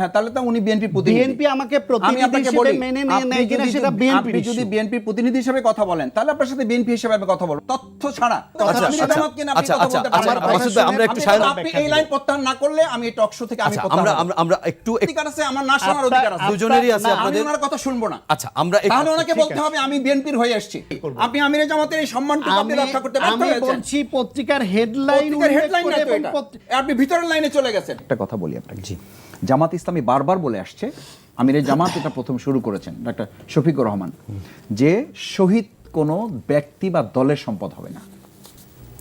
হ্যাঁ তাহলে তো উনি বিএনপি প্রতিনিধি। বিএনপি আমাকে প্রতিনিধি হিসেবে মেনে নিয়ে কিনা সেটা বিএনপির আপনি যদি বিএনপি প্রতিনিধি হিসেবে কথা বলেন তাহলে আপনার সাথে বিএনপি হিসেবে আমি কথা বলব। তথ্য ছাড়া আচ্ছা, আচ্ছা, আচ্ছা, আচ্ছা, বলতে আচ্ছা, আমরা একটু আপনি- এই লাইন প্রত্যাহার না করলে আমি এই টক শো থেকে আমি আমরা আমরা আমরা একটু অধিকার আছে আমার না শোনার অধিকার আছে। দুজনেরই আছে আপনাদের ওনার কথা শুনব না। আচ্ছা আমরা তাহলে ওনাকে বলতে হবে আমি বিএনপির হয়ে এসেছি। আপনি আমিরের জামাতের এই সম্মানটুকু আপনি রক্ষা করতে আমি বলছি পত্রিকার হেডলাইন হেডলাইন। আপনি ভিতরের লাইনে চলে গেছেন। একটা কথা বলি আপনাকে। জি। জামাত ইসলামী বারবার বলে আসছে আমিরের জামাত এটা প্রথম শুরু করেছেন ডাক্তার শফিকুর রহমান যে শহীদ কোনো ব্যক্তি বা দলের সম্পদ হবে না।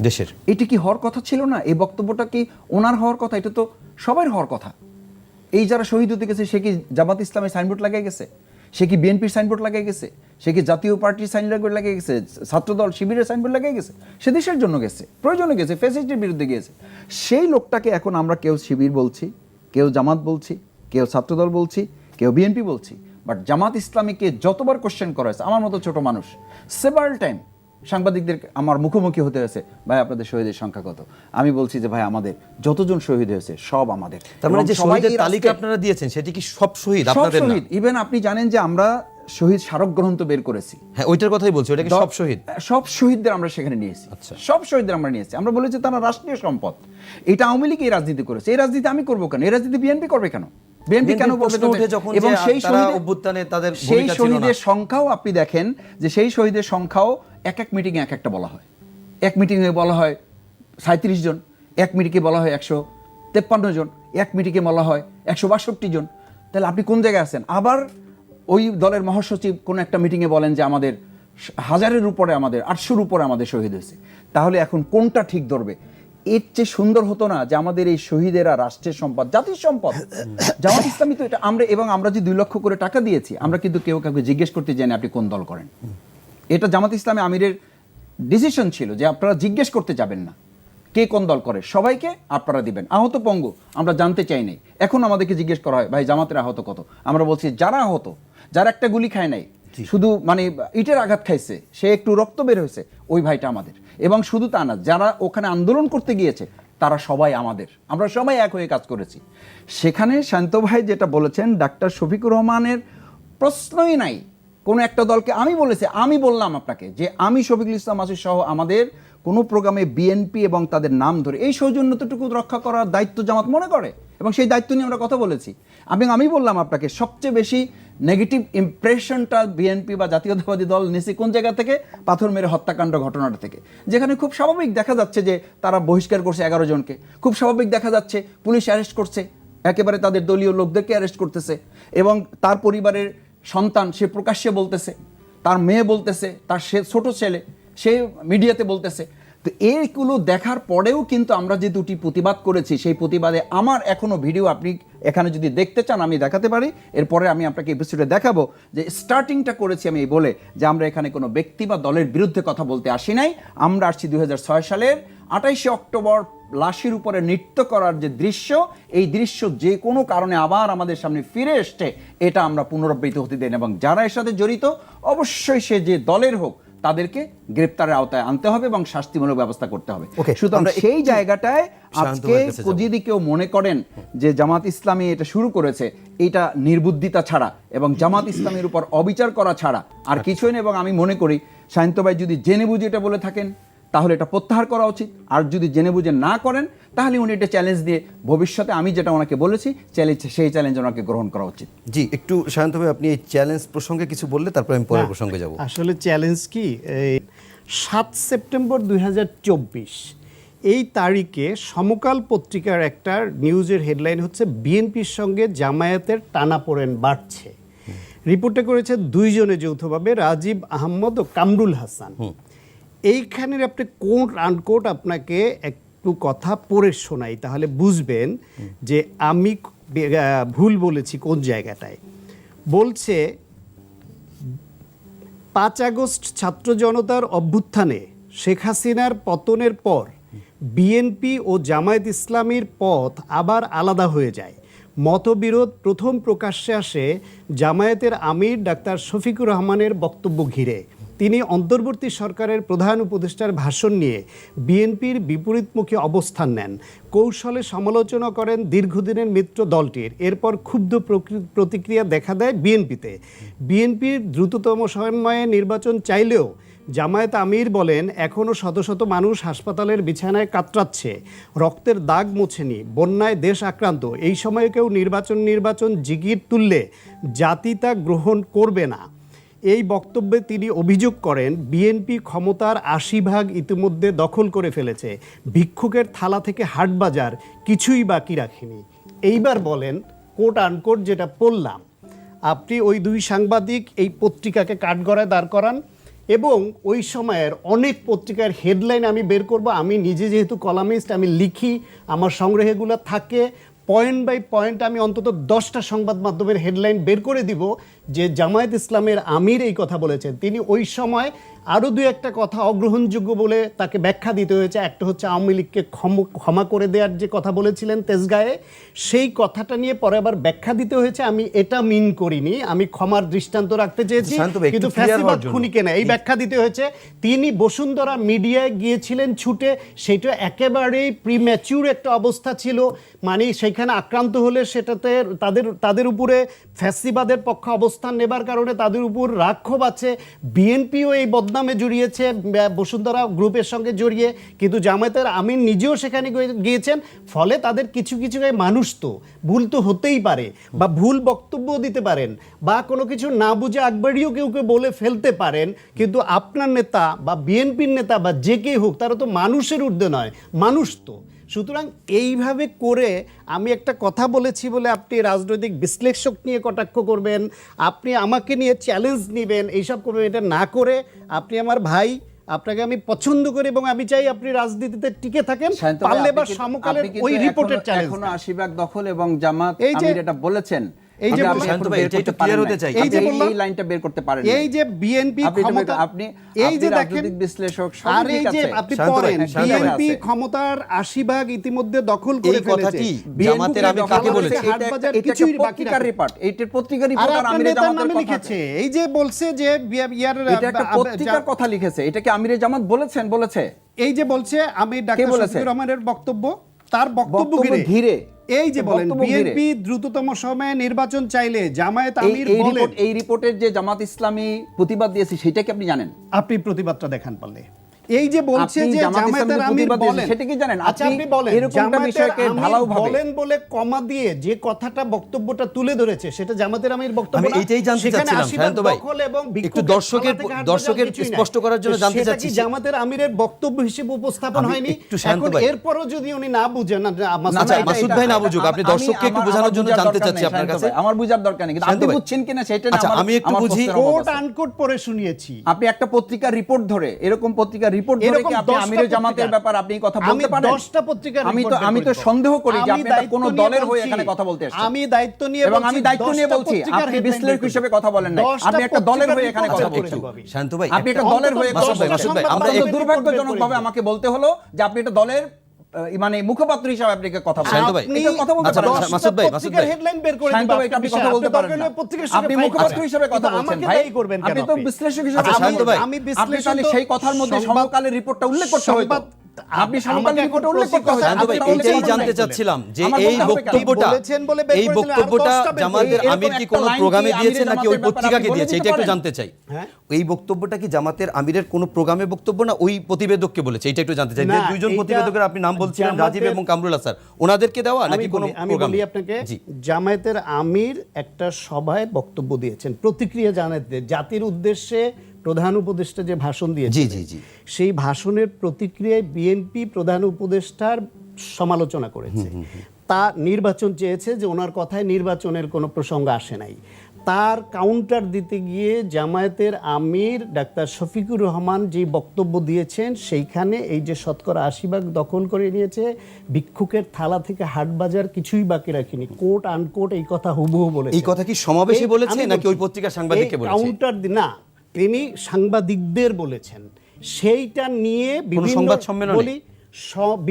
দেশের। এটি কি হওয়ার কথা ছিল না? এই বক্তব্যটা কি ওনার হওয়ার কথা? এটা তো সবার হওয়ার কথা। এই যারা শহীদ হতে গেছে সে কি জামাত ইসলামের সাইনবোর্ড লাগিয়ে গেছে? সে কি বিএনপির সাইনবোর্ড লাগিয়ে গেছে? সে কি জাতীয় পার্টির সাইনবোর্ড লাগিয়ে গেছে? ছাত্রদল শিবিরের সাইনবোর্ড লাগিয়ে গেছে? সে দেশের জন্য গেছে প্রয়োজনে গেছে ফেসিলিটির বিরুদ্ধে গিয়েছে। সেই লোকটাকে এখন আমরা কেউ শিবির বলছি কেউ জামাত বলছি কেউ ছাত্রদল বলছি কেউ বিএনপি বলছি বাট জামাত ইসলামীকে যতবার কোশ্চেন করা হয়েছে আমার মতো ছোট মানুষ সেভারাল টাইম সাংবাদিকদের আমার মুখোমুখি হতে হয়েছে ভাই আপনাদের শহীদের সংখ্যা কত? আমি বলছি যে ভাই আমাদের যতজন শহীদ হয়েছে সব আমাদের। তার মানে যে শহীদের তালিকা আপনারা দিয়েছেন সেটি কি সব শহীদ আপনাদের শহীদ। ইভেন আপনি জানেন যে আমরা শহীদ স্মারক গ্রন্থ বের করেছি। হ্যাঁ ওইটার কথাই বলছি ওটা কি সব শহীদ? সব শহীদদের আমরা সেখানে নিয়েছি। আচ্ছা। সব শহীদদের আমরা নিয়েছি। আমরা বলেছি তারা রাষ্ট্রীয় সম্পদ। এটা আওয়ামী লীগ এই রাজনীতি করেছে। এই রাজনীতি আমি করব কেন? এই রাজনীতি বিএনপি করবে কেন? বিএনপি কেন যখন এবং সেই অভ্যুত্থানে তাদের সেই। শহীদের সংখ্যাও আপনি দেখেন যে সেই শহীদের সংখ্যাও এক এক মিটিংয়ে এক একটা বলা হয়। এক মিটিংয়ে বলা হয় সাঁত্রিশ জন এক মিটিংয়ে বলা হয় একশো তেপ্পান্ন জন এক মিটিংয়ে বলা হয় একশো বাষট্টি জন। তাহলে আপনি কোন জায়গায় আছেন? আবার ওই দলের মহাসচিব কোন একটা মিটিংয়ে বলেন যে আমাদের হাজারের উপরে আমাদের, আটশোর উপরে আমাদের শহীদ হয়েছে। তাহলে এখন কোনটা ঠিক ধরবে? এর চেয়ে সুন্দর হতো না যে আমাদের এই শহীদেরা রাষ্ট্রের সম্পদ, জাতির সম্পদ। জামাত ইসলামী তো এটা আমরা, এবং আমরা যে দুই লক্ষ করে টাকা দিয়েছি, আমরা কিন্তু কেউ কাউকে জিজ্ঞেস করতে জানি আপনি কোন দল করেন। এটা জামাত ইসলামী আমিরের ডিসিশন ছিল যে আপনারা জিজ্ঞেস করতে যাবেন না। কে কোন দল করে? সবাইকে আপনারা দিবেন। আহত পঙ্গু, আমরা জানতে চাই নাই। এখন আমাদেরকে জিজ্ঞেস করা হয়, ভাই, জামাতের আহত কত? আমরা বলছি, যারা আহত যারা একটা গুলি খায় নাই শুধু মানে ইটের আঘাত খাইছে সে একটু রক্ত বের হয়েছে ওই ভাইটা আমাদের। এবং শুধু তা না যারা ওখানে আন্দোলন করতে গিয়েছে তারা সবাই আমাদের। আমরা সবাই এক হয়ে কাজ করেছি। সেখানে শান্ত ভাই যেটা বলেছেন ডাক্তার শফিকুর রহমানের প্রশ্নই নাই। কোনো একটা দলকে আমি বলেছি আমি বললাম আপনাকে যে আমি শফিকুল ইসলাম আসিফ সহ আমাদের কোনো প্রোগ্রামে বিএনপি এবং তাদের নাম ধরে এই সৌজন্যতাটুকু রক্ষা করার দায়িত্ব জামাত মনে করে? এবং সেই দায়িত্ব নিয়ে আমরা কথা বলেছি। আমি আমি বললাম আপনাকে, সবচেয়ে বেশি নেগেটিভ ইমপ্রেশনটা বিএনপি বা জাতীয়তাবাদী দল নিছি কোন জায়গা থেকে? পাথর মেরে হত্যাকাণ্ড ঘটনাটা থেকে। যেখানে খুব স্বাভাবিক দেখা যাচ্ছে যে তারা বহিষ্কার করছে এগারো জনকে। খুব স্বাভাবিক দেখা যাচ্ছে পুলিশ অ্যারেস্ট করছে। একেবারে তাদের দলীয় লোকদেরকে অ্যারেস্ট করতেছে। এবং তার পরিবারের সন্তান সে প্রকাশ্যে বলতেছে, তার মেয়ে বলতেছে, তার সে ছোট ছেলে। সে মিডিয়াতে বলতেছে, তো এইগুলো দেখার পরেও কিন্তু আমরা যে দুটি প্রতিবাদ করেছি, সেই প্রতিবাদে আমার এখনও ভিডিও আপনি এখানে যদি দেখতে চান, আমি দেখাতে পারি। এরপরে আমি আপনাকে এপিসোডে দেখাবো যে স্টার্টিংটা করেছি আমি এই বলে, যে আমরা এখানে কোনো ব্যক্তি বা দলের বিরুদ্ধে কথা বলতে আসি নাই। আমরা আসছি দু হাজার ছয় সালের আঠাইশে অক্টোবর লাশের উপরে নৃত্য করার যে দৃশ্য, এই দৃশ্য যে কোনো কারণে আবার আমাদের সামনে ফিরে এসছে, এটা আমরা পুনরাবৃত্ত হতে দেন এবং যারা এর সাথে জড়িত, অবশ্যই সে যে দলের হোক তাদেরকে গ্রেপ্তারের আওতায় আনতে হবে এবং শাস্তিমূলক ব্যবস্থা করতে হবে। সুতরাং সেই জায়গাটায় আজকে যদি কেউ মনে করেন যে জামাত ইসলামী এটা শুরু করেছে এটা নির্বুদ্ধিতা ছাড়া এবং জামাত ইসলামের উপর অবিচার করা ছাড়া আর কিছুই নেই এবং আমি মনে করি সায়ন্ত ভাই যদি জেনে বুঝে এটা বলে থাকেন তাহলে এটা প্রত্যাহার করা উচিত। আর যদি জেনে বুঝে না করেন তাহলে উনি এটা চ্যালেঞ্জ দিয়ে ভবিষ্যতে আমি যেটা ওনাকে বলেছি চ্যালেঞ্জ সেই চ্যালেঞ্জ ওনাকে গ্রহণ করা উচিত। জি একটু শান্ত ভাই আপনি এই চ্যালেঞ্জ প্রসঙ্গে কিছু বললে তারপর আমি পরের প্রসঙ্গে যাব। আসলে চ্যালেঞ্জ কি এই সাত সেপ্টেম্বর দুই হাজার চব্বিশ এই তারিখে সমকাল পত্রিকার একটা নিউজের হেডলাইন হচ্ছে বিএনপির সঙ্গে জামায়াতের টানাপোড়েন বাড়ছে। রিপোর্টে করেছে দুইজনে যৌথভাবে রাজীব আহমদ ও কামরুল হাসান। এইখানের আপনি কোট আনকোট আপনাকে একটু কথা পড়ে শোনাই, তাহলে বুঝবেন যে আমি ভুল বলেছি কোন জায়গাটায়। বলছে, পাঁচ আগস্ট ছাত্র জনতার অভ্যুত্থানে শেখ হাসিনার পতনের পর বিএনপি ও জামায়াত ইসলামীর পথ আবার আলাদা হয়ে যায়। মতবিরোধ প্রথম প্রকাশ্যে আসে জামায়াতের আমির ডাক্তার শফিকুর রহমানের বক্তব্য ঘিরে। তিনি অন্তর্বর্তী সরকারের প্রধান উপদেষ্টার ভাষণ নিয়ে বিএনপির বিপরীতমুখী অবস্থান নেন। কৌশলে সমালোচনা করেন দীর্ঘদিনের মিত্র দলটির। এরপর ক্ষুব্ধ প্রতিক্রিয়া দেখা দেয় বিএনপিতে। বিএনপির দ্রুততম সময়ে নির্বাচন চাইলেও জামায়াত আমির বলেন এখনও শত শত মানুষ হাসপাতালের বিছানায় কাতরাচ্ছে, রক্তের দাগ মোছেনি, বন্যায় দেশ আক্রান্ত। এই সময়ে কেউ নির্বাচন নির্বাচন জিগির তুললে জাতি তা গ্রহণ করবে না। এই বক্তব্যে তিনি অভিযোগ করেন, বিএনপি ক্ষমতার আশি ভাগ ইতিমধ্যে দখল করে ফেলেছে। ভিক্ষুকের থালা থেকে হাটবাজার কিছুই বাকি রাখেনি। এইবার বলেন কোট আনকোট যেটা পড়লাম, আপনি ওই দুই সাংবাদিক এই পত্রিকাকে কাঠগড়ায় দাঁড় করান এবং ওই সময়ের অনেক পত্রিকার হেডলাইন আমি বের করব। আমি নিজে যেহেতু কলামিস্ট আমি লিখি, আমার সংগ্রহেগুলো থাকে পয়েন্ট বাই পয়েন্ট আমি অন্তত দশটা সংবাদ মাধ্যমের হেডলাইন বের করে দিব যে জামায়াত ইসলামের আমির এই কথা বলেছেন। তিনি ওই সময় আরও দু একটা কথা অগ্রহণযোগ্য বলে তাকে ব্যাখ্যা দিতে হয়েছে। একটা হচ্ছে আওয়ামী লীগকে ক্ষম- করে দেওয়ার যে কথা বলেছিলেন তেজগায়ে সেই কথাটা নিয়ে পরে আবার ব্যাখ্যা দিতে হয়েছে। আমি এটা মিন করিনি আমি ক্ষমার দৃষ্টান্ত রাখতে চেয়েছি কিন্তু ফ্যাসিবাদ জন্য। খুনি কেনা এই ব্যাখ্যা দিতে হয়েছে। তিনি বসুন্ধরা মিডিয়ায় গিয়েছিলেন ছুটে সেটা একেবারেই প্রিম্যাচিউর একটা অবস্থা ছিল। মানে সেখানে আক্রান্ত হলে সেটাতে তাদের তাদের উপরে ফ্যাসিবাদের পক্ষে অবস্থান নেবার কারণে তাদের উপর রাক্ষোভ আছে। বিএনপিও এই বদনামে জড়িয়েছে আহ, বসুন্ধরা গ্রুপের সঙ্গে জড়িয়ে। কিন্তু জামায়াতের আমিন নিজেও সেখানে গিয়েছেন। ফলে তাদের কিছু কিছু মানুষ তো ভুল তো হতেই পারে বা ভুল বক্তব্য দিতে পারেন বা কোনো কিছু না বুঝে আকবরিও কেউ কেউ বলে ফেলতে পারেন। কিন্তু আপনার নেতা বা বিএনপির নেতা বা যে কে হোক তারা তো মানুষের ঊর্ধ্বে নয় মানুষ তো। সুতরাং এইভাবে করে আমি একটা কথা বলেছি বলে আপনি রাজনৈতিক বিশ্লেষক নিয়ে কটাক্ষ করবেন আপনি আমাকে নিয়ে চ্যালেঞ্জ নেবেন এইসব করবেন এটা না করে আপনি আমার ভাই আপনাকে আমি পছন্দ করি এবং আমি চাই আপনি রাজনীতিতে টিকে থাকেন পারলে বা সমকালের ওই রিপোর্টের চ্যালেঞ্জ এখনও আশীর্বাদ দখল এবং জামাত এটা বলেছেন এই যে এই যে এই- লাইনটা বের করতে পারেন এই যে বিএনপি ক্ষমতা আপনি এই যে দেখেন বিশ্লেষক আর এই যে আপনি পড়েন বিএনপি ক্ষমতার আশি ভাগ ইতিমধ্যে দখল করে এই ফেলেছে। কথাটি জামাতের দখল কাকে বলেছে? কিছুই বাকি রিপোর্ট এইটার পত্রিকার রিপোর্ট আর আমিরে জামাতের লিখেছে। এই যে বলছে যে ইয়ার এটা একটা পত্রিকার কথা লিখেছে। এটা কি আমিরে জামাত বলেছেন? বলেছে। এই যে বলছে আমি ডাক্তার বলেছে? শফিকুর রহমানের বক্তব্য। তার বক্তব্য বক্তব্য ঘিরে ঘিরে। এই যে বলেন বিএনপি দ্রুততম সময়ে নির্বাচন চাইলে জামায়াত আমির এই বলেন রিপোর্ট এই রিপোর্টের যে জামাত ইসলামী প্রতিবাদ দিয়েছে সেটা কি আপনি জানেন? আপনি প্রতিবাদটা দেখান পারলে। এই যে বলছে যে জামায়াতের আমির বলেন সেটা কি জানেন? আচ্ছা আপনি বলেন এরকম একটা জামায়াতের বিষয়কে ঢালাওভাবে- বলেন বলে কমা দিয়ে যে কথাটা বক্তব্যটা তুলে ধরেছে সেটা জামাতের আমির বক্তব্য আমি এইটাই জানতে চাচ্ছিলাম, সায়ন্ত ভাই। একটু দর্শকের- দর্শকের। স্পষ্ট করার জন্য জানতে সেটা চাচ্ছি কি জামাতের আমিরের বক্তব্য হিসেবে উপস্থাপন হয়নি এখন। এরপরও যদি উনি না বুঝেন না, আচ্ছা, মাসুদ ভাই না বুঝুক, আপনি দর্শককে একটু বোঝানোর জন্য জানতে চাচ্ছি আপনার কাছে। আমার বুঝার দরকার নেই কিন্তু আপনি বুঝছেন কিনা সেটা না আচ্ছা, আমার- আমি একটু বুঝি। কোট আনকোট পরে শুনিয়েছি আপনি একটা পত্রিকার রিপোর্ট ধরে এরকম পত্রিকার রিপোর্ট ধরে কি আপনি আমির আমিরের জামাতের ব্যাপার আপনি কথা বলতে পারেন? দশটা পত্রিকার আমি তো আমি তো সন্দেহ করি যে আমি আপনি কোন দলের হয়ে এখানে কথা বলতে এসেছেন। আমি দায়িত্ব নিয়ে এবং বলছি, আমি দায়িত্ব নিয়ে বলছি আপনি বিশ্লেষক হিসেবে কথা বলেন না আপনি একটা দলের হয়ে এখানে কথা বলছেন। শান্ত ভাই আপনি একটা দলের হয়ে কথা বলছেন। আমরা দুর্ভাগ্যজনকভাবে আমাকে বলতে হলো যে আপনি একটা দলের মানে মুখপাত্র হিসাবে আপনি কথা বলেন ভাই। আপনি কথা বলতে আচ্ছা, পারেন মাসুদ ভাই, মাসুদ ভাই। হেডলাইন বের করে শান্ত ভাই, এটা আপনি কথা বলতে। পারেন আপনি না। মুখপাত্র হিসাবে কথা কিন্তু বলছেন ভাই করবেন কেন আপনি তো বিশ্লেষক হিসেবে আমি বিশ্লেষক শান্ত ভাই। আমি আপনি বিশ্লেষণ তাহলে সেই কথার মধ্যে সমকালের রিপোর্টটা উল্লেখ করতে সংবাদ- আপনি সমকালের আমাকে উল্লেখ করতে হতো শান্ত ভাই আপনি তাহলে এটাই কেন জানতে চাচ্ছিলাম যে এই বলতে হবে কেন? বক্তব্যটা বলেছেন বলে বের এই করে দিলেন, আরও বক্তব্যটা দশটা বের করে জামাতের আমির কি কোনো প্রোগ্রামে দিয়েছে নাকি ওই পত্রিকাকে দিয়েছে? এটা একটু জানতে চাই? এই বক্তব্যটা কি জামাতের আমিরের কোনো প্রোগ্রামে বক্তব্য না ওই প্রতিবেদককে বলেছে? এটা একটু জানতে চাই। যে দুইজন প্রতিবেদকের আপনি নাম বলছিলেন রাজীব এবং কামরুল স্যার ওনাদেরকে দেওয়া নাকি কোনো আমি বলি আপনাকে জামায়াতের আমির একটা সভায় বক্তব্য দিয়েছেন প্রতিক্রিয়া জানাতে জাতির উদ্দেশ্যে প্রধান উপদেষ্টা যে ভাষণ দিয়েছে জি জি জি। সেই ভাষণের প্রতিক্রিয়ায় বিএনপি প্রধান উপদেষ্টার সমালোচনা করেছে। তা নির্বাচন চেয়েছে যে ওনার কথায় নির্বাচনের কোনো প্রসঙ্গ আসে নাই। তার কাউন্টার দিতে গিয়ে জামায়াতের আমির ডাক্তার শফিকুর রহমান যে বক্তব্য দিয়েছেন সেইখানে এই যে শতকরা আশি ভাগ দখল করে নিয়েছে ভিক্ষুকের থালা থেকে হাট বাজার কিছুই বাকি রাখিনি কোট আনকোট এই কথা হুবহু বলে এই কথা কি সমাবেশে বলেছে নাকি ওই পত্রিকা সাংবাদিককে বলেছে? কাউন্টার না তিনি সাংবাদিকদের বলেছেন। সেইটা নিয়ে বিভিন্ন বলি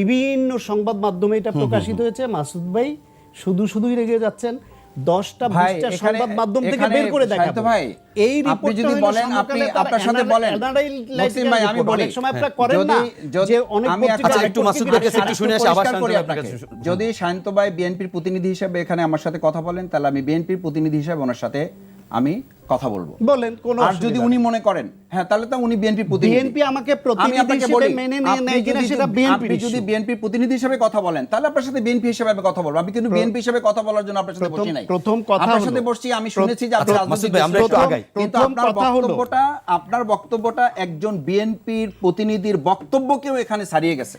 বিভিন্ন সংবাদ মাধ্যমে এটা প্রকাশিত হয়েছে। মাসুদ ভাই শুধু শুধুই রেগে যাচ্ছেন। দশটা সংবাদ মাধ্যম থেকে বের করে ভাই এই যদি বলেন আপনি আপনার সাথে বলেন। ভাই আমি বলি সময় করেন না যে অনেক আমি আচ্ছা একটু মাসুদ ভাইকে একটু শুনে আসি আবার শান্ত আপনাকে যদি শান্ত ভাই বিএনপির প্রতিনিধি হিসেবে এখানে আমার সাথে কথা বলেন তাহলে আমি বিএনপির প্রতিনিধি হিসেবে ওনার সাথে আমি কথা বলব। বলেন কোন আর যদি উনি মনে করেন হ্যাঁ তাহলে তো উনি বিএনপি প্রতিনিধি। বিএনপি আমাকে প্রতিনিধি হিসেবে মেনে নিয়ে নেয় কিনা সেটা বিএনপি আপনি যদি বিএনপি প্রতিনিধি হিসেবে কথা বলেন তাহলে আপনার সাথে বিএনপি হিসেবে আমি কথা বলব। আমি কিন্তু বিএনপি হিসেবে কথা বলার জন্য আপনার সাথে বসি নাই। প্রথম কথা আপনার সাথে বসছি আমি শুনেছি যে আপনি আচ্ছা, রাজনৈতিক আমরা একটু আগাই। কিন্তু আপনার বক্তব্যটা আপনার বক্তব্যটা একজন বিএনপির প্রতিনিধির বক্তব্যকেও এখানে ছাড়িয়ে গেছে।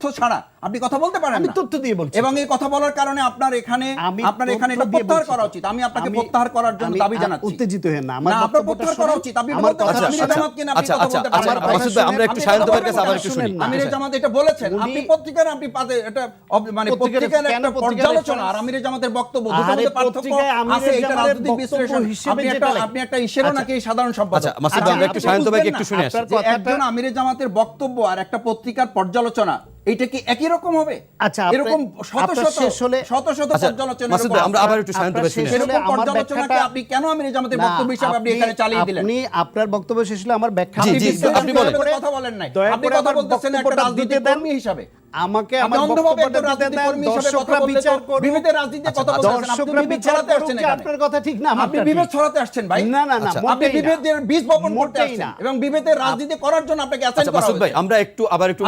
তথ্য ছাড়া আপনি কথা বলতে পারেন আমি তথ্য দিয়ে বলছি। এবং এই কথা বলার কারণে আপনার এখানে আপনার এখানে এটা প্রত্যাহার করা উচিত। আমি আপনাকে প্রত্যাহার করার জন্য দাবি জানাচ্ছি। উত্তেজিত হন না। আমার আপনার প্রত্যাহার করা উচিত। আপনি বলতে পারেন আমি জামাত কেন আপনি আচ্ছা, কথা বলতে আচ্ছা, পারেন। আমরা একটু কাছে আবার একটু শুনি। জামাত এটা বলেছেন। আপনি পত্রিকার আপনি পাতে এটা মানে পত্রিকার একটা পর্যালোচনা। আর জামাতের বক্তব্য মধ্যে পার্থক্য আছে এটা রাজনৈতিক বিশ্লেষণ। আপনি একটা নাকি সাধারণ সম্পাদক? আচ্ছা মাসুদ একটু একটু শুনে একজন আমির জামাতের বক্তব্য আর একটা পত্রিকার পর্যালোচনা এটা কি একই রকম হবে? আচ্ছা এরকম শত শত শত আচ্ছা, শত পর্যালোচনা আমরা আবার একটু শান্ত বেশি এরকম পর্যালোচনাকে আপনি কেন আমি জামাতের বক্তব্য হিসাবে আপনি এখানে চালিয়ে দিলেন? আপনি আপনার বক্তব্য শেষ হলে আমার ব্যাখ্যা আপনি কথা বলেন নাই। আপনি কথা বলতেছেন একটা রাজনীতি কর্মী হিসাবে। আমাকে আচ্ছা, রাজনীতি করার জন্য আপনাকে আমরা একটু আবার একটু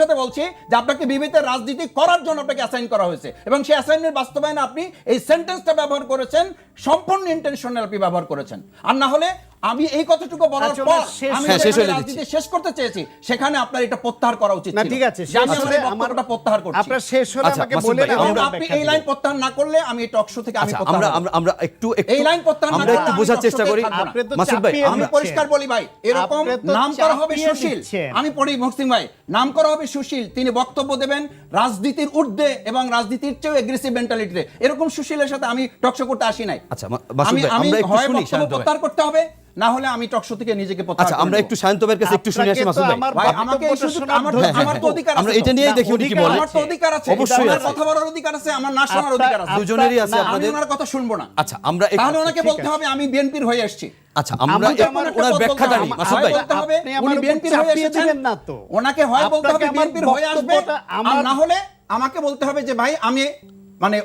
সাথে বলছি যে আপনাকে বিভেদের রাজনীতি করার জন্য আপনাকে অ্যাসাইন করা হয়েছে এবং সেই অ্যাসাইনমেন্ট বাস্তবায়নে আপনি এই সেন্টেন্সটা ব্যবহার করেছেন সম্পূর্ণ ইন্টেনশনাল আপনি ব্যবহার করেছেন। আর না হলে আমি এই কথাটুকু বলার আচ্ছা, পর আমি রাজনীতি শেষ করতে চেয়েছি সেখানে আপনার এটা প্রত্যাহার করা উচিত না ঠিক আছে আমি আমার প্রত্যাহার করছি। আপনার শেষ হলে আচ্ছা, আমাকে বলে আপনি এই লাইন প্রত্যাহার না করলে আমি এই টক শো থেকে আমি আচ্ছা, আমরা আমরা আমরা একটু একটু এই লাইন প্রত্যাহার না আমরা একটু বোঝার চেষ্টা করি। মাসুদ ভাই আমি পরিষ্কার বলি ভাই এরকম নাম করা হবে সুশীল। আমি পড়ি মুহসিন ভাই নাম করা হবে সুশীল তিনি বক্তব্য দেবেন রাজনীতির ঊর্ধ্বে এবং রাজনীতির চেয়েও এগ্রেসিভ মেন্টালিটিতে এরকম সুশীলের সাথে আমি টক শো করতে আসি নাই। আচ্ছা মাসুদ ভাই আমরা একটু শুনি প্রত্যাহার করতে হবে না হলে আমি টকশো থেকে নিজেকে আচ্ছা আমরা একটু শান্ত ভাইয়ের কাছে একটু শুনে আসি মাসুদ ভাই। আমাকে আমার হ্যাঁ, তো হ্যাঁ, হ্যাঁ, অধিকার আছে। আমরা এটা নিয়েই দেখি উনি কি বলে। আমার তো অধিকার আছে অবশ্যই আমার কথা বলার অধিকার আছে আমার না শোনার অধিকার আছে। দুজনেরই আছে আপনাদের। আমি কথা শুনব না। আচ্ছা আমরা তাহলে ওনাকে বলতে হবে আমি বিএনপির হয়ে আসছি আচ্ছা আমরা ওনার ব্যাখ্যাটা মাসুদ ভাই। উনি বিএনপির হয়ে না তো। ওনাকে হয় বলতে হবে বিএনপির হয়ে আসবে। আর না হলে আমাকে বলতে হবে যে ভাই আমি মানে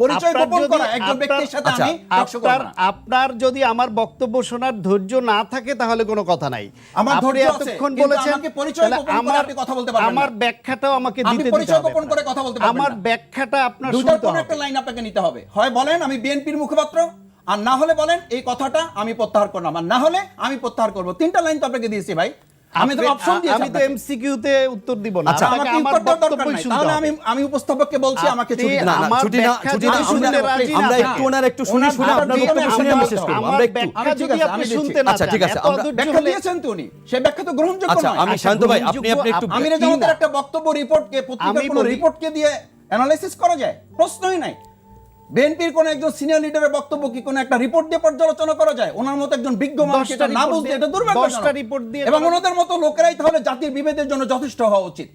পরিচয় গোপন করা একজন ব্যক্তির সাথে আচ্ছা, আমি আপনার আপনার যদি আমার বক্তব্য শোনার ধৈর্য না থাকে তাহলে কোনো কথা নাই। আমার ধৈর্য এতক্ষণ বলেছেন পরিচয় গোপন করে আপনি কথা বলতে পারবেন আমার ব্যাখ্যাটাও আমাকে দিতে পরিচয় গোপন করে কথা বলতে পারবেন আমার ব্যাখ্যাটা আপনার শুনতে হবে। একটা লাইন আপনাকে নিতে হবে। হয় বলেন আমি বিএনপির মুখপাত্র আর না হলে বলেন এই কথাটা আমি প্রত্যাহার করলাম। আর না হলে আমি প্রত্যাহার করব। তিনটা লাইন তো আপনাকে দিয়েছি ভাই। আমি তো অপশন দিয়েছি আমি তো এমসিকিউ তে উত্তর দিব না। আচ্ছা। আমাকে দরকার নাই। তাহলে আমি আমি উপস্থাপককে বলছি আমাকে ছুটি না ছুটি না ছুটি না আমরা একটু ওনার একটু শুনি আপনার বক্তব্য শুনে আমি শেষ করব আমরা একটু আমি যদি আপনি শুনতে না আচ্ছা ঠিক আছে আমরা ব্যাখ্যা দিয়েছেন তো উনি। সেই ব্যাখ্যা তো গ্রহণযোগ্য আচ্ছা আমি শান্ত ভাই আপনি আপনি একটু একটা বক্তব্য রিপোর্টকে পত্রিকার রিপোর্টকে দিয়ে অ্যানালাইসিস করা যায়? প্রশ্নই নাই। বিএনপির কোন একজন সিনিয়র লিডারের বক্তব্য কি কোন একটা রিপোর্ট দিয়ে পর্যালোচনা করা যায়? ওনার মতো একজন বিজ্ঞ মানুষ এটা না বুঝতে এটা দুর্ভাগ্যজনক। রিপোর্ট দিয়ে এবং ওনাদের মতো লোকেরাই তাহলে জাতির বিভেদের জন্য যথেষ্ট হওয়া উচিত।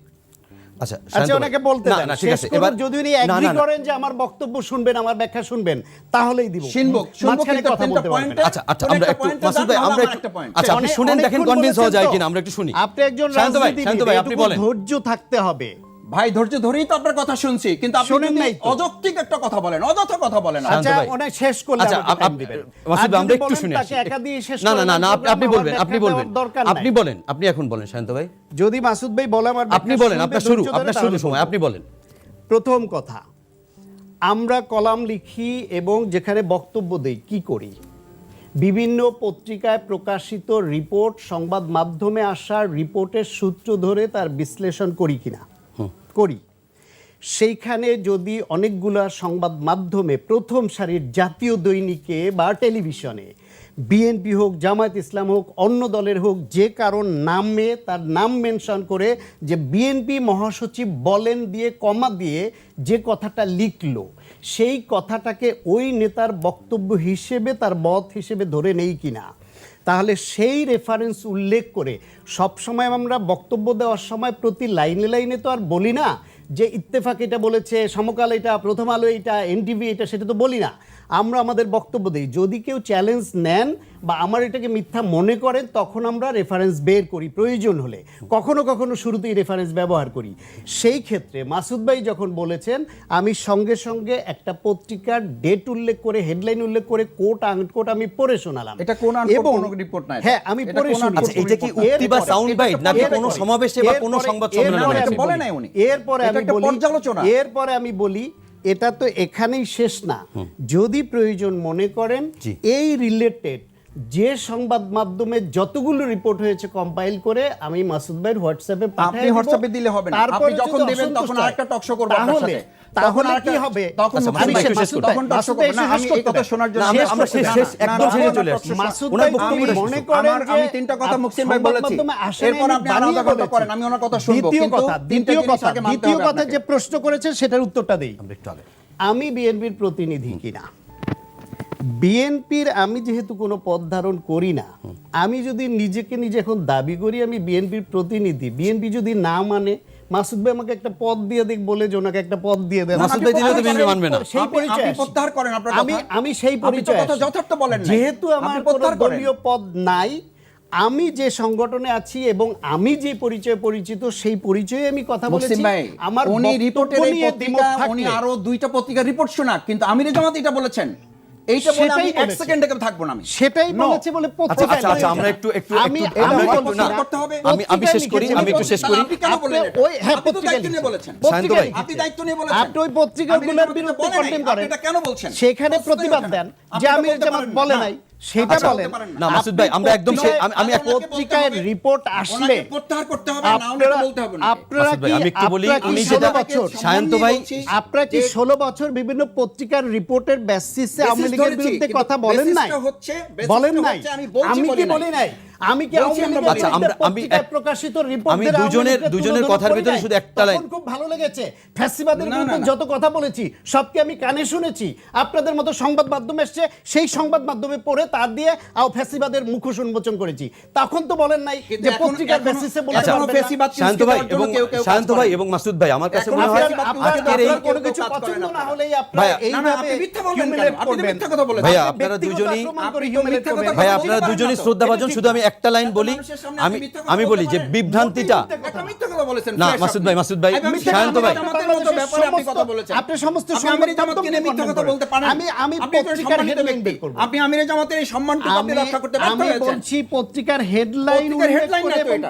আপনি একজন ধৈর্য থাকতে হবে। ভাই ধৈর্য ধরেই তো আপনার কথা শুনছি কিন্তু আপনি যদি অযৌক্তিক একটা কথা বলেন অযথা কথা বলেন আচ্ছা অনেক শেষ করলে আচ্ছা আপনি ওয়াসিব আমরা একটু শুনি না না না না আপনি বলবেন আপনি বলবেন। আপনি বলেন আপনি এখন বলেন শান্ত ভাই। যদি মাসুদ ভাই বলে আমার আপনি বলেন আপনার শুরু আপনার শুরু সময় আপনি বলেন। প্রথম কথা আমরা কলাম লিখি এবং যেখানে বক্তব্য দেই কি করি? বিভিন্ন পত্রিকায় প্রকাশিত রিপোর্ট সংবাদ মাধ্যমে আসা রিপোর্টের সূত্র ধরে তার বিশ্লেষণ করি কিনা? করি। সেইখানে যদি অনেকগুলা সংবাদ মাধ্যমে প্রথম সারির জাতীয় দৈনিকে বা টেলিভিশনে, বিএনপি হোক, জামায়াত ইসলাম হোক, অন্য দলের হোক, যে কারণ নামে, তার নাম মেনশন করে যে বিএনপি মহাসচিব বলেন দিয়ে, কমা দিয়ে যে কথাটা লিখলো, সেই কথাটাকে ওই নেতার বক্তব্য হিসেবে, তার মত হিসেবে ধরে নেই কিনা? তাহলে সেই রেফারেন্স উল্লেখ করে সবসময় আমরা বক্তব্য দেওয়ার সময় প্রতি লাইনে লাইনে তো আর বলি না যে ইত্তেফাক এটা বলেছে, সমকাল এটা, প্রথম আলো এটা, এনটিভি এটা, সেটা তো বলি না। আমরা আমাদের বক্তব্য দিই। যদি কেউ চ্যালেঞ্জ নেন বা আমার এটাকে মিথ্যা মনে করেন তখন আমরা রেফারেন্স বের করি প্রয়োজন হলে। কখনো কখনো শুরুতেই রেফারেন্স ব্যবহার করি। সেই ক্ষেত্রে মাসুদ ভাই যখন বলেছেন আমি সঙ্গে সঙ্গে একটা পত্রিকার ডেট উল্লেখ করে হেডলাইন উল্লেখ করে কোট আনকোট আমি পড়ে শোনালাম। এটা কোন unquote কোনো report না হ্যাঁ আমি পড়ে কোন শুনি। unquote আচ্ছা, এটা কি উক্তি বা sound bite নাকি কোনো সমাবেশে বা কোনো সংবাদ সম্মেলনে বলি- নাই উনি। এরপরে আমি বলি এরপরে আমি বলি এটা তো এখানেই শেষ না। যদি প্রয়োজন মনে করেন। এই রিলেটেড যে সংবাদ মাধ্যমে যতগুলো রিপোর্ট হয়েছে কম্পাইল করে আমি মাসুদ ভাইয়ের হোয়াটসঅ্যাপে আপনি হোয়াটসঅ্যাপে দিলে হবে না। আপনি যখন দেবেন তখন আরেকটা টক শো করব আপনার সাথে। তাহলে কি হবে? তখন আচ্ছা, তখন মাসুদ ভাই শেষ আমি করতে শোনার জন্য আমরা- শেষ একদম শেষে চলে আসছি। মাসুদ ভাই বক্তব্য মনে করুন। আমি তিনটা কথা মুসলিম ভাই বলেছি। এরপর আমি আপনি আলাদা কথা করেন আমি ওনার কথা শুনব। দ্বিতীয় কথা দ্বিতীয় কথা দ্বিতীয় কথা যে প্রশ্ন করেছে সেটার উত্তরটা দেই। আমরা একটু আগে। আমি বিএনপির প্রতিনিধি কিনা? বিএনপির আমি যেহেতু কোনো পদ ধারণ করি না আমি যদি নিজেকে নিজে এখন দাবি করি আমি বিএনপির প্রতিনিধি। বিএনপি যদি না মানে মাসুদ ভাই আমাকে একটা পদ দিয়ে দিক বলে যে ওনাকে একটা পদ দিয়ে দেন মাসুদ ভাই দিলেও তো বিএনপি মানবে না। সেই পরিচয় আপনি প্রত্যাহার করেন আপনার আমি কথা। আমি সেই আপনি পরিচয় কথা যথার্থ বলেন নাই। যেহেতু আমার কোনো প্রত্যাহার। দলীয় পদ নাই আমি যে সংগঠনে আছি এবং আমি যে পরিচয়ে পরিচিত সেই পরিচয়ে আমি কথা বলেছি ভাই আমার উনি রিপোর্টের এই নিয়ে পত্রিকা উনি আরও দুইটা পত্রিকার রিপোর্ট শোনাক কিন্তু আমিরে জামাত এটা বলেছেন এইটা বলে আমি এক বলেছে। থাকব না আমি। সেটাই বলেছে বলে আচ্ছা আচ্ছা আচ্ছা আমরা একটু একটু আমি একটু এটা আমরা একটু না। প্রচার করতে হবে। আমি আমি শেষ করি আমি একটু শেষ করি। আপনি কেন বললেন ওই হ্যাঁ আপনি দায়িত্ব নিয়ে লিখেছে। বলেছেন। শান্ত আপনি দায়িত্ব নিয়ে বলেছেন। আপনি ওই পত্রিকাগুলোর আমির বিরুদ্ধে বলে নাই, কন্টেম আপনি করেন। এটা কেন বলছেন? সেখানে প্রতিবাদ দেন যে আমি জামাত বলে নাই। সেটা আচ্ছা, বলেন। না। মাসুদ ভাই, আমরা একদম আমি- এক- পত্রিকায় রিপোর্ট আসলে প্রত্যাহার করতে হবে না ওনাকে বলতে হবে না। আপনারা কি আমি একটু বলি, উনি যেটা- বছর শান্ত ভাই, আপনারা কি ষোলো বছর বিভিন্ন পত্রিকার রিপোর্টের বেসিসে আওয়ামী লীগের বিরুদ্ধে কথা বলেন নাই? বলেন নাই। আমি কি বলি নাই। আমি কি আচ্ছা, আমরা- আমি প্রকাশিত আমি দুজনের- দুজনের কথার ভিতরে শুধু একটা লাইন। খুব ভালো লেগেছে ফ্যাসিবাদের বিরুদ্ধে যত কথা বলেছি সবকে আমি কানে শুনেছি আপনাদের মতো সংবাদ মাধ্যম এসছে সেই সংবাদ মাধ্যমে পড়ে তার দিয়ে আও ফ্যাসিবাদের মুখোশ উন্মোচন করেছি তখন তো বলেন নাই যে পত্রিকার বেসিসে। ফ্যাসিবাদ শান্ত ভাই এবং শান্ত ভাই এবং মাসুদ ভাই আমার কাছে মনে হয় আজকের এই কোনো কিছু পছন্দ না হলেই আপনারা এইভাবে মিথ্যা বলবেন? আপনি মিথ্যা কথা বলেছেন। ভাইয়া, আপনারা দুজনেই-। ভাই আপনারা দুজনই। শ্রদ্ধাভাজন শুধু আমি একটা লাইন বলি আমি আমি বলি যে বিভ্রান্তিটা না, মাসুদ ভাই, মাসুদ ভাই, শান্ত ভাই। জামাতের মতো ব্যাপারে আপনি কথা বলেছেন। আপনি সমস্ত আপনি জামাতকে নিয়ে মিথ্যা কথা বলতে পারেন। আমি আমি পত্রিকার হেডলাইন বের করব। আপনি আমিরে জামাতের এই আপনি রক্ষা করতে ব্যর্থ আমি বলছি পত্রিকার হেডলাইন হেডলাইন না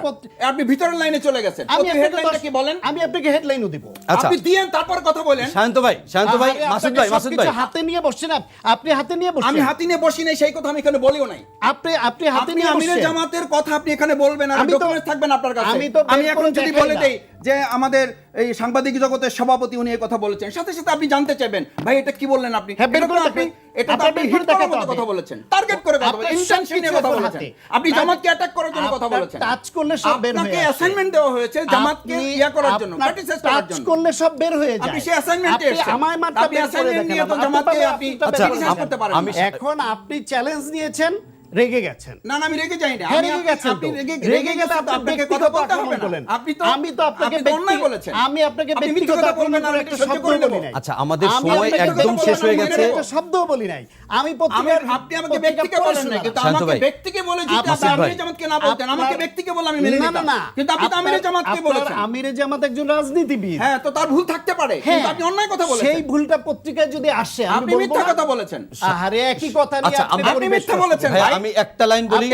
আপনি ভিতরের লাইনে চলে গেছেন। আমি হেডলাইনটা কি বলেন? আমি আপনাকে হেডলাইনও দিব। আচ্ছা। আপনি দিয়েন তারপর কথা বলেন। শান্ত ভাই শান্ত ভাই মাসুদ ভাই মাসুদ ভাই। হাতে নিয়ে বসছেন আপনি হাতে নিয়ে বসছেন। আমি হাতি নিয়ে বসি নাই সেই কথা আমি এখানে বলিও নাই। আপনি আপনি হাতে নিয়ে আমিরের জামাতের কথা আপনি এখানে বলবেন আর আমি ডকুমেন্টস থাকবেন আপনার কাছে। আমি তো আমি এখন যদি বলে দেই যে আমাদের এই সাংবাদিক জগতের সভাপতি উনি এই কথা বলেছেন সাথে সাথে আপনি জানতে চাইবেন ভাই এটা কি বললেন আপনি? হ্যাঁ, বের এটা তো আপনি এটা তো আপনি হিট করার মতো কথা বলেছেন টার্গেট করে কথা বলেছেন ইন্টেনশন নিয়ে কথা বলেছেন। আপনি জামাতকে অ্যাটাক করার জন্য কথা বলেছেন। টাচ করলে সব বের হয়ে আপনাকে অ্যাসাইনমেন্ট দেওয়া হয়েছে জামাতকে আপনি- ইয়া করার জন্য ক্রিটিসাইজ করার টাচ করলে সব বের হয়ে যায়। আপনি সেই অ্যাসাইনমেন্টে আপনি এসেছেন। আমায় মাত্রা আপনি বের করে অ্যাসাইনমেন্ট নিয়ে তো জামাতকে আপনি আপনি আপনারটা আচ্ছা, দেখান। করতে পারেন আমি- এখন আপনি চ্যালেঞ্জ নিয়েছেন রেগে গেছেন। না না আমি রেগে যাই না হ্যাঁ, আমি রেগে আপনি- গেছেন আপনি রেগে আপনি আপনাকে কথা বলতে হবে না। আপনি তো আমি তো আপনাকে অন্যায় বলেছেন। আমি আপনাকে ব্যক্তিগত আক্রমণ করে একটা শব্দ করে বলি নাই। আচ্ছা, আমাদের সময় একদম শেষ হয়ে গেছে। একটা শব্দও বলি নাই। আমি পত্রিকার আপনি আমাকে ব্যক্তিকে বলেন না কিন্তু আমাকে ব্যক্তিকে বলে আপনি আমিরে জামাতকে না বলতেন আমাকে ব্যক্তিকে বলে আমি মেনে নিতাম। কিন্তু আপনি তো আমিরে জামাতকে বলেছেন। আমিরে জামাত একজন রাজনীতিবিদ। হ্যাঁ তো তার ভুল থাকতে পারে হ্যাঁ, কিন্তু আপনি অন্যায় কথা বলেছেন। সেই ভুলটা পত্রিকায় যদি আসে আপনি মিথ্যা কথা বলেছেন। আহারে একই কথা নিয়ে আচ্ছা, আপনি মিথ্যা বলেছেন। আমি একটা লাইন বলি?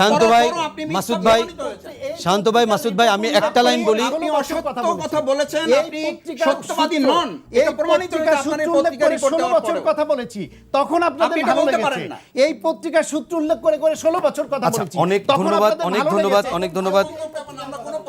শান্ত ভাই, মাসুদ ভাই, শান্ত ভাই মাসুদ ভাই আমি একটা লাইন বলি? কথা কথা বলেছেন। আপনি সত্যবাদী নন। এই এটা প্রমাণিত হয়েছে পত্রিকার আপনার এই সূত্র উল্লেখ পত্রিকা করে রিপোর্ট 16 দেওয়ার বছর কথা বলেছি। তখন আপনাদের আপনি ভালো বলতে লেগেছে। পারেন এই পত্রিকার সূত্র উল্লেখ করে করে 16 বছর কথা আচ্ছা বলেছি। অনেক ধন্যবাদ অনেক ধন্যবাদ অনেক ধন্যবাদ।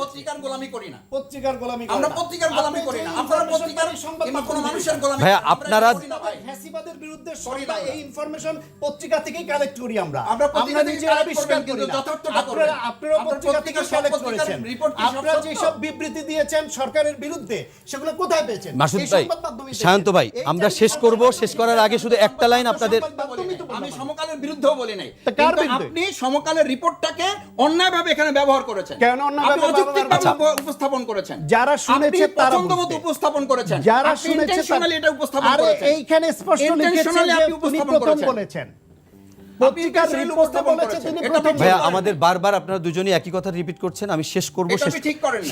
পত্রিকার গোলামি করি না। পত্রিকার গোলামি আমরা পত্রিকার গোলামি করি না। আপনারা পত্রিকার কিংবা কোনো মানুষের গোলামি ভাইয়া, করি না। আমরা আপনারা- এটা করি না ভাই। ফ্যাসিবাদের বিরুদ্ধে করি না এই ইনফরমেশন পত্রিকা থেকেই কালেক্ট করি আমরা। আমরা পত্রিকা থেকে আবিষ্কার করি যথার্থটা করবেন। আপনারা আপনারা পত্রিকা থেকে কালেক্ট করেছেন। report কি সব আপনারা যে সব বিবৃতি দিয়েছেন সরকারের বিরুদ্ধে সেগুলো কোথায় পেয়েছেন? মাসুদ ভাই। শান্ত ভাই আমরা শেষ করব শেষ করার আগে শুধু একটা লাইন আপনাদের আমি সমকালের বিরুদ্ধেও বলি নাই? আপনি সমকালের রিপোর্টটাকে অন্যায়ভাবে এখানে ব্যবহার করেছেন। কেন অন্যায়ভাবে উপ- উপস্থাপন করেছেন। যারা শুনেছে তারা। উপস্থাপন করেছেন। যারা শুনেছে এটা উপস্থাপন করেছেন। এইখানে স্পষ্ট লিখেছে যে আপনি উপস্থাপন প্রথম বলেছেন। পত্রিকার রিপোর্টে বলেছে তিনি এটা প্রথম আপনি ভাইয়া আমাদের বারবার আপনারা দুজনেই একই কথা রিপিট করছেন আমি শেষ করব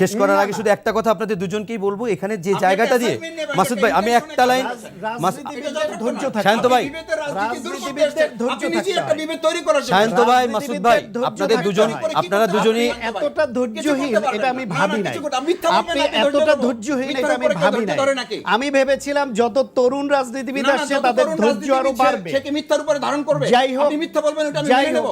শেষ করার আগে শুধু একটা কথা আপনাদের দুজনকেই বলব এখানে যে জায়গাটা দিয়ে মাসুদ ভাই আমি একটা লাইন শান্ত ভাই। শান্ত ভাই মাসুদ ভাই আপনাদের দুজন আপনারা দুজনই এতটা ধৈর্যহীন এটা আমি ভাবি নাই। আপনি এতটা ধৈর্যহীন এটা আমি ভাবি নাই। আমি ভেবেছিলাম যত তরুণ রাজনীতিবিদ আসছে তাদের ধৈর্য আরও বাড়বে সে কি মিথ্যার উপরে ধারণ করবে যাই হোক মিথ্যা বলবেন ওটা আমি মেনে নেব?